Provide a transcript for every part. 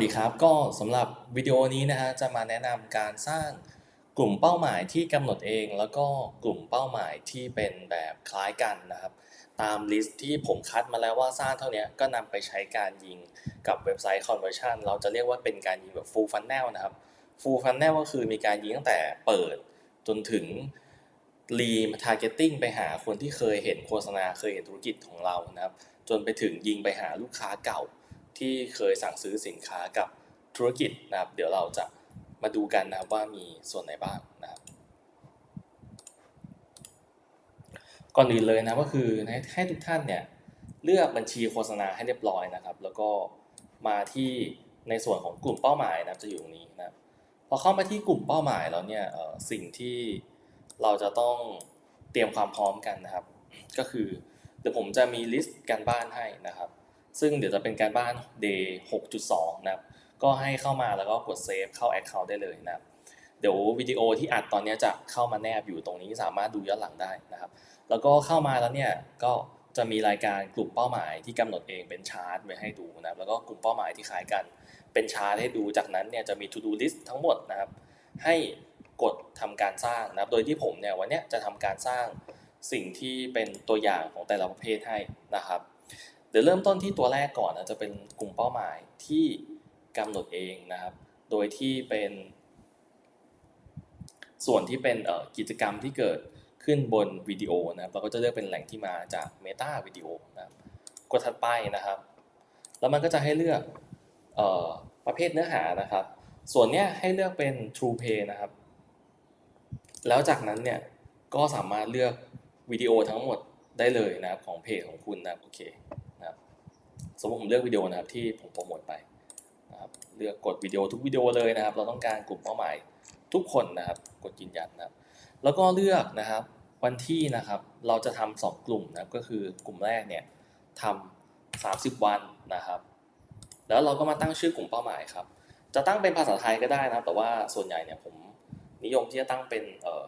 สวัสดีครับก็สำหรับวิดีโอนี้นะฮะจะมาแนะนำการสร้างกลุ่มเป้าหมายที่กำหนดเอง แล้วก็กลุ่มเป้าหมายที่เป็นแบบคล้ายกันนะครับ ตามลิสต์ที่ผมคัดมาแล้วว่าสร้างเท่านี้ก็นำไปใช้การยิงกับเว็บไซต์ conversion เราจะเรียกว่าเป็นการยิงแบบ full funnel นะครับ full funnel ก็คือมีการยิงตั้งแต่เปิดจนถึง รีทาร์เก็ตติ้งไปหาคนที่เคยเห็นโฆษณาเคยเห็นธุรกิจของเรานะครับ จนไปถึงยิงไปหาลูกค้าเก่า ที่เคยสั่งซื้อสินค้ากับธุรกิจนะครับ เดี๋ยวเราจะมาดูกันนะครับว่ามีส่วนไหนบ้างนะครับก่อนอื่นเลยนะก็คือให้ทุกท่านเนี่ยเลือกบัญชีโฆษณาให้เรียบร้อยนะครับ แล้วก็มาที่ในส่วนของกลุ่มเป้าหมายนะครับจะอยู่ตรงนี้นะครับพอเข้ามาที่กลุ่มเป้าหมายแล้วเนี่ยสิ่งที่เราจะต้องเตรียมความพร้อมกันนะครับ ก็คือเดี๋ยวผมจะมีลิสต์การบ้านให้นะครับ ซึ่งเดี๋ยวจะเป็นการบ้าน day 6.2 นะครับ ก็ให้เข้ามาแล้วก็กดเซฟเข้า Account ได้เลยนะครับ เดี๋ยววิดีโอที่อัดตอนนี้จะเข้ามาแนบอยู่ตรงนี้สามารถดูย้อนหลังได้นะครับ แล้วก็เข้ามาแล้วเนี่ยก็จะมีรายการกลุ่มเป้าหมายที่กำหนดเองเป็นชาร์ตไว้ให้ดูนะครับ แล้วก็กลุ่มเป้าหมายที่คล้ายกันเป็นชาร์ตให้ดู จากนั้นเนี่ยจะมี to do list ทั้งหมดนะครับ ให้กดทำการสร้างนะครับ โดยที่ผมเนี่ยวันนี้จะทำการสร้างสิ่งที่เป็นตัวอย่างของแต่ละประเภทให้นะครับ เดี๋ยวเริ่มต้นที่ตัวแรกก่อนนะจะเป็นกลุ่มเป้าหมายที่กำหนดเองนะครับ โดยที่เป็น ส่วนที่เป็นกิจกรรมที่เกิดขึ้นบนวิดีโอนะครับเราก็จะเลือกเป็นแหล่งที่มาจาก Meta วิดีโอนะครับกดถัดไปนะครับ แล้วมันก็จะให้เลือกออประเภทเนื้อหานะครับ ส่วนเนี้ยให้เลือกเป็น True Pay นะครับ แล้วจากนั้นเนี่ยก็สามารถเลือกวิดีโอทั้งหมดได้เลยนะครับของเพจของคุณนะโอเค สมมติผมเลือกวิดีโอนะครับที่ผมโปรโมทไปนะครับเลือกกดวิดีโอทุกวิดีโอเลยนะครับ เราต้องการกลุ่มเป้าหมายทุกคนนะครับ กดยืนยันนะครับ แล้วก็เลือกนะครับวันที่นะครับเราจะทำสองกลุ่มนะครับก็คือกลุ่มแรกเนี่ยทำ30วันนะครับ แล้วเราก็มาตั้งชื่อกลุ่มเป้าหมายครับ จะตั้งเป็นภาษาไทยก็ได้นะครับ แต่ว่าส่วนใหญ่เนี่ยผมนิยมที่จะตั้งเป็นเอ่อ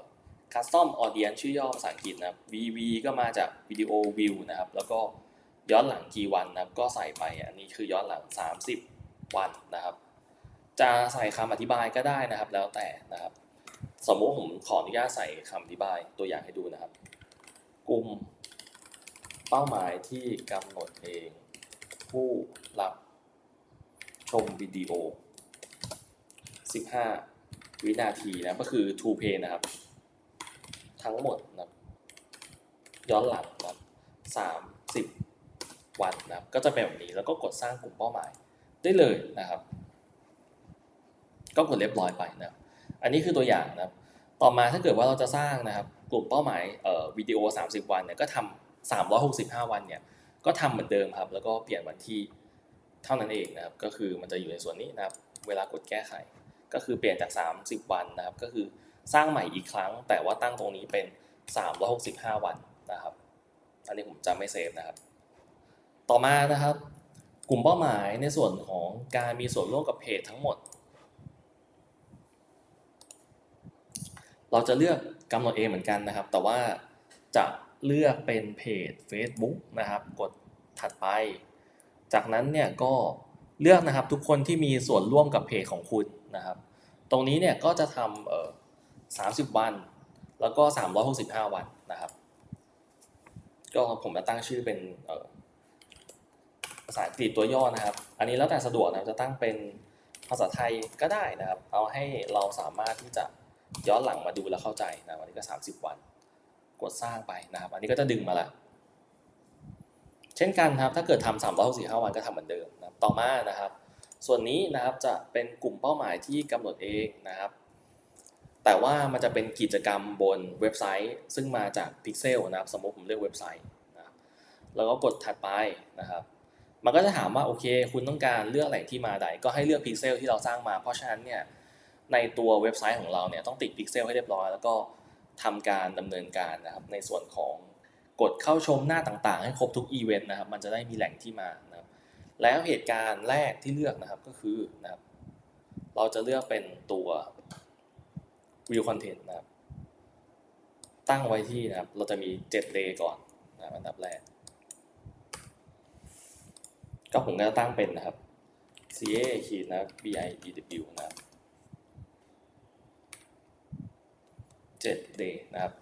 custom audience ชื่อย่อภาษาอังกฤษนะครับ VV ก็มาจากวิดีโอวิวนะครับ แล้วก็ ย้อนหลังกี่วันนะครับก็ใส่ไปอันนี้คือย้อนหลัง 30 วันนะครับ จะใส่คำอธิบายก็ได้นะครับ แล้วแต่นะครับ สมมุติผมขออนุญาตใส่คำอธิบายตัวอย่างให้ดูนะครับ กลุ่มเป้าหมายที่กำหนดเอง ผู้รับชมวิดีโอ 15 วินาทีนะก็คือ to pay นะครับ ทั้งหมดนะย้อนหลังนะสามสิบ วันนะครับก็จะเป็นแบบนี้แล้วก็กดสร้างกลุ่มเป้าหมายได้เลยนะครับ ก็กดเรียบร้อยไปนะครับอันนี้คือตัวอย่างนะครับ ต่อมาถ้าเกิดว่าเราจะสร้างนะครับ กลุ่มเป้าหมายเอ่อวิดีโอ 30 วันเนี่ยก็ทำ365 วันเนี่ยก็ทำเหมือนเดิมครับ แล้วก็เปลี่ยนวันที่เท่านั้นเองนะครับ ก็คือมันจะอยู่ในส่วนนี้นะครับ เวลากดแก้ไข ก็คือเปลี่ยนจาก 30 วันนะครับ ก็คือสร้างใหม่อีกครั้ง แต่ว่าตั้งตรงนี้เป็น 365 วันนะครับ อันนี้ผมจำไม่เซฟนะครับ ต่อมานะครับ กลุ่มเป้าหมายในส่วนของการมีส่วนร่วมกับเพจทั้งหมด เราจะเลือกกำหนดเองเหมือนกันนะครับ แต่ว่าจะเลือกเป็นเพจ Facebook นะครับ กดถัดไป จากนั้นเนี่ยก็เลือกนะครับทุกคนที่มีส่วนร่วมกับเพจของคุณนะครับ ตรงนี้เนี่ยก็จะทำเอ่อ30 วัน แล้วก็ 365 วันนะครับ ก็ผมจะตั้งชื่อเป็นเอ่อาษาอังกฤษตัวย่อนะครับ อันนี้แล้วแต่สะดวกนะจะตั้งเป็นภาษาไทยก็ได้นะครับ เอาให้เราสามารถที่จะย้อนหลังมาดูแล้วเข้าใจนะวันนี้ก็ 30 วัน กดสร้างไปนะครับ อันนี้ก็จะดึงมาละเช่นกันครับ ถ้าเกิดทำ365วันก็ทำเหมือนเดิมนะต่อมานะครับ ส่วนนี้นะครับจะเป็นกลุ่มเป้าหมายที่กำหนดเองนะครับ แต่ว่ามันจะเป็นกิจกรรมบนเว็บไซต์ ซึ่งมาจาก Pixel นะครับ สมมติผมเลือกเว็บไซต์นะครับแล้วก็กดถัดไปนะครับ มันก็จะถามว่าโอเค คุณต้องการเลือกแหล่งที่มาใด ก็ให้เลือก Pixel ที่เราสร้างมา เพราะฉะนั้นเนี่ยในตัวเว็บไซต์ของเราเนี่ยต้องติด Pixel ให้เรียบร้อย แล้วก็ทำการดำเนินการนะครับในส่วนของกดเข้าชมหน้าต่างๆ ให้ครบทุกอีเวนต์นะครับมันจะได้มีแหล่งที่มานะครับแล้วเหตุการณ์แรกที่เลือกนะครับก็คือนะครับเราจะเลือกเป็นตัว view content นะครับตั้งไว้ที่นะครับเราจะมี 7 day ก่อนนะครับอันดับแรก ก็ผมก็จะตั้งเป็นนะครับ ca ขีดนะ bidew นะครับ7 day นะครับ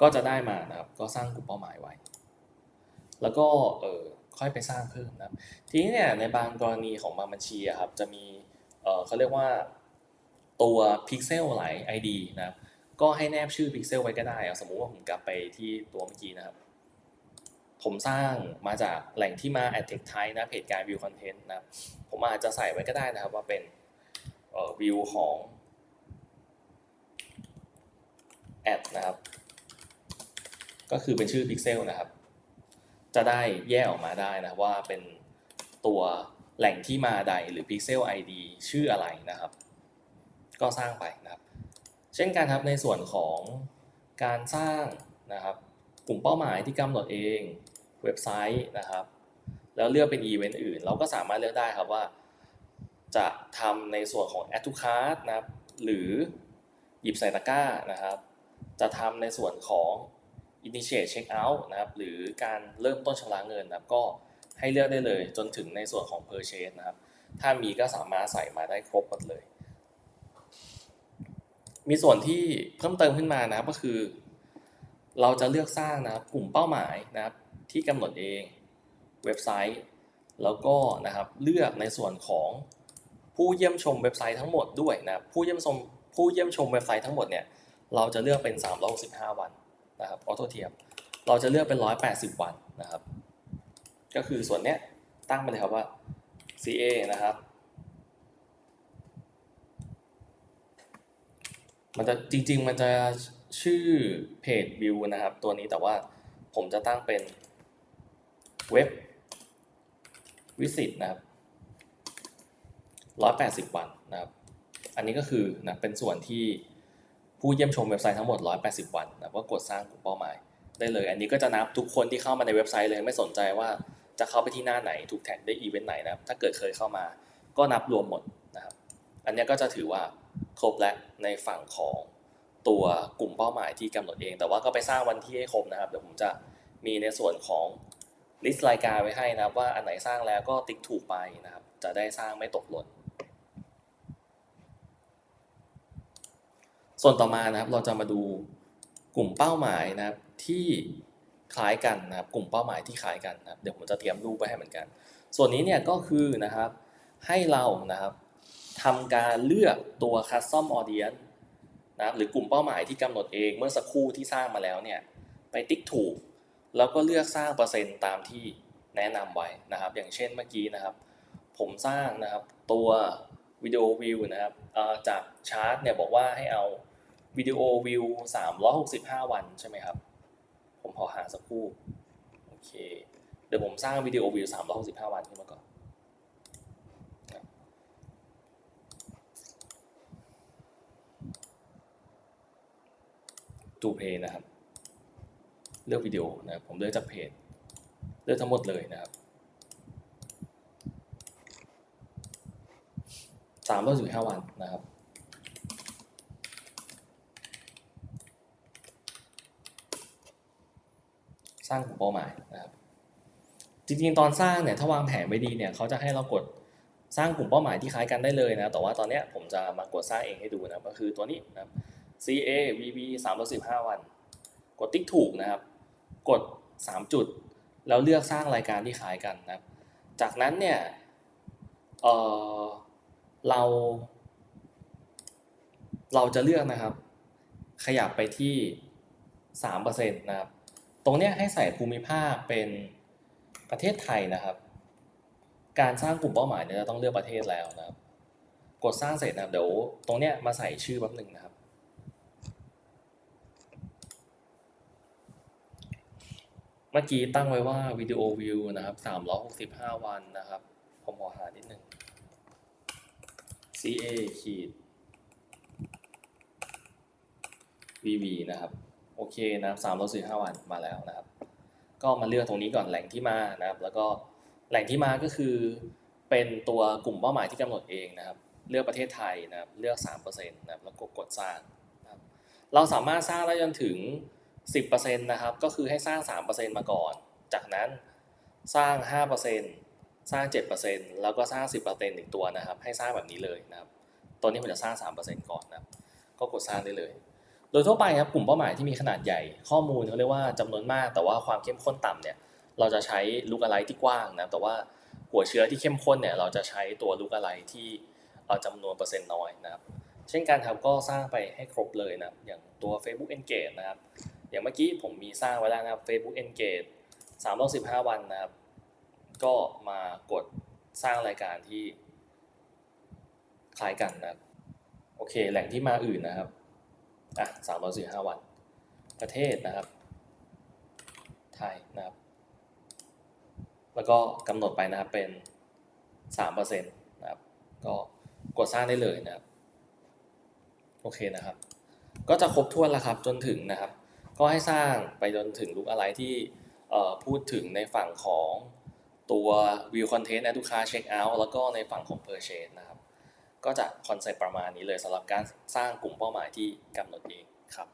ก็จะได้มานะครับ ก็สร้างกลุ่มเป้าหมายไว้ แล้วก็เออค่อยไปสร้างเพิ่มนะครับ ทีนี้เนี่ยในบางกรณีของบางบัญชีอะครับ จะมีเออเขาเรียกว่าตัวพิกเซลหลาย ID นะครับ ก็ให้แนบชื่อพิกเซลไว้ก็ได้อะสมมุติว่าผมกลับไปที่ตัวเมื่อกี้นะครับ ผมสร้างมาจากแหล่งที่มา a d t e c h type นะเพจการ view content นะผมอาจจะใส่ไว้ก็ได้นะครับว่าเป็นเอ่อ view ของ ad นะครับ ก็คือเป็นชื่อ pixel นะครับ จะได้แยกออกมาได้นะว่าเป็นตัวแหล่งที่มาใดหรือ pixel id ชื่ออะไรนะครับ ก็สร้างไปนะครับ เช่นกันครับในส่วนของการสร้างนะครับ กลุ่มเป้าหมายที่กำหนดเองเว็บไซต์นะครับ แล้วเลือกเป็นอีเวนต์อื่น เราก็สามารถเลือกได้ครับว่า จะทำในส่วนของ add to cart นะครับ หรือหยิบใส่ตะกร้านะครับ จะทำในส่วนของ initiate checkout นะครับ หรือการเริ่มต้นชำระเงินนะครับ ก็ให้เลือกได้เลยจนถึงในส่วนของ purchase นะครับ ถ้ามีก็สามารถใส่มาได้ครบหมดเลย มีส่วนที่เพิ่มเติมขึ้นมานะครับก็คือ เราจะเลือกสร้างนะครับกลุ่มเป้าหมายนะครับที่กำหนดเองเว็บไซต์ แล้วก็นะครับเลือกในส่วนของผู้เยี่ยมชมเว็บไซต์ทั้งหมดด้วยนะครับผู้เยี่ยมชมผู้เยี่ยมชมเว็บไซต์ทั้งหมดเนี่ยเราจะเลือกเป็น 365 วันนะครับออโต้เทียบเราจะเลือกเป็น 180 วันนะครับ ก็คือส่วนเนี้ยตั้งไปเลยครับว่า CA นะครับ มันจะจริงๆมันจะ ชื่อเพจวิวนะครับ ตัวนี้แต่ว่าผมจะตั้งเป็นเว็บวิสิตนะครับร้อยแปดสิบวันนะครับ อันนี้ก็คือนะเป็นส่วนที่ผู้เยี่ยมชมเว็บไซต์ทั้งหมด 180 วันนะก็กดสร้างกลุ่มเป้าหมายได้เลย อันนี้ก็จะนับทุกคนที่เข้ามาในเว็บไซต์เลยไม่สนใจว่าจะเข้าไปที่หน้าไหนถูกแท็กได้อีเวนต์ไหนนะครับ ถ้าเกิดเคยเข้ามาก็นับรวมหมดนะครับ อันนี้ก็จะถือว่าครบแล้วในฝั่งของ ตัวกลุ่มเป้าหมายที่กำหนดเอง แต่ว่าก็ไปสร้างวันที่ให้ครบนะครับเดี๋ยวผมจะมีในส่วนของลิสต์รายการไว้ให้นะครับ ว่าอันไหนสร้างแล้วก็ติ๊กถูกไปนะครับ จะได้สร้างไม่ตกหล่นส่วนต่อมานะครับเราจะมาดูกลุ่มเป้าหมายนะครับที่คล้ายกันนะครับ กลุ่มเป้าหมายที่คล้ายกันนะครับเดี๋ยวผมจะเตรียมรูปไว้ให้เหมือนกัน ส่วนนี้เนี่ยก็คือนะครับให้เรานะครับทำการเลือกตัว custom audience นะครับหรือกลุ่มเป้าหมายที่กำหนดเองเมื่อสักครู่ที่สร้างมาแล้วเนี่ยไปติ๊กถูก แล้วก็เลือกสร้างเปอร์เซ็นต์ตามที่แนะนำไว้นะครับ อย่างเช่นเมื่อกี้นะครับ ผมสร้างนะครับตัววิดีโอวิวนะครับจากชาร์ตเนี่ยบอกว่าให้เอาวิดีโอวิว365 วันใช่ไหมครับ ผมขอหาสักครู่โอเคเดี๋ยวผมสร้างวิดีโอวิว365 วันขึ้นมา ก่อนตูเพย์นะครับ เลือกวิดีโอนะครับผมเลือกจากเพจ เลือกทั้งหมดเลยนะครับสามร้อยสิบห้าวันนะครับสร้างกลุ่มเป้าหมายนะครับ จริงๆ ตอนสร้างเนี่ยถ้าวางแผนไว้ดีเนี่ยเขาจะให้เรากดสร้างกลุ่มเป้าหมายที่คล้ายกันได้เลยนะ แต่ว่าตอนเนี้ยผมจะมากดสร้างเองให้ดูนะก็คือตัวนี้นะครับ CA VB 315 วัน กดติ๊กถูกนะครับ กด 3 จุด แล้วเลือกสร้างรายการที่คล้ายกันนะครับ จากนั้นเนี่ยเเราเราจะเลือกนะครับ ขยับไปที่3%นะครับ ตรงเนี้ยให้ใส่ภูมิภาคเป็นประเทศไทยนะครับ การสร้างกลุ่มเป้าหมายเนี่ยเราต้องเลือกประเทศแล้วนะครับ กดสร้างเสร็จนะครับเดี๋ยวตรงเนี้ยมาใส่ชื่อแป๊บหนึ่งนะครับ เมื่อกี้ตั้งไว้ว่าวิดีโอวิวนะครับ 365 วันนะครับ ผมขอหานิดนึง CA ขีด VV นะครับ โอเคนะครับ365วันมาแล้วนะครับ ก็มาเลือกตรงนี้ก่อนแหล่งที่มานะครับ แล้วก็แหล่งที่มาก็คือ เป็นตัวกลุ่มเป้าหมายที่กำหนดเองนะครับ เลือกประเทศไทยนะครับ เลือก3%นะครับ แล้วก็กดสร้างนะครับ เราสามารถสร้างได้จนถึง 10%นะครับก็คือให้สร้าง 3%มาก่อน จากนั้นสร้าง 5%สร้าง 7%แล้วก็สร้าง 10%หนึ่งตัวนะครับ ให้สร้างแบบนี้เลยนะครับตัวนี้ผมจะสร้าง 3%ก่อนนะครับก็กดสร้างได้เลย โดยทั่วไปครับกลุ่มเป้าหมายที่มีขนาดใหญ่ข้อมูลเขาเรียกว่าจำนวนมาก แต่ว่าความเข้มข้นต่ำเนี่ยเราจะใช้ลูกอะไรที่กว้างนะแต่ว่าหัวเชื้อที่เข้มข้นเนี่ยเราจะใช้ตัวลูกอะไรที่เอ่อจำนวนเปอร์เซ็นต์น้อยนะครับ เช่นกันครับก็สร้างไปให้ครบเลยนะครับอย่างตัว Facebook Engage นะครับ อย่างเมื่อกี้ผมมีสร้างไว้แล้วนะครับ Facebook Engage 315วันนะครับ ก็มากดสร้างรายการที่คล้ายกันนะครับ โอเค แหล่งที่มาอื่นนะครับ อะ345วัน ประเทศนะครับ ไทยนะครับ แล้วก็กำหนดไปนะครับเป็น3%นะครับ ก็กดสร้างได้เลยนะครับ โอเคนะครับ ก็จะครบถ้วนแล้วครับจนถึงนะครับ ก็ให้สร้างไปจนถึงลุกอะไรที่พูดถึงในฝั่งของตัว view content add to cart check out แล้วก็ในฝั่งของ purchase นะครับ ก็จะคอนเซ็ปต์ประมาณนี้เลยสำหรับการสร้างกลุ่มเป้าหมายที่กำหนดเองครับ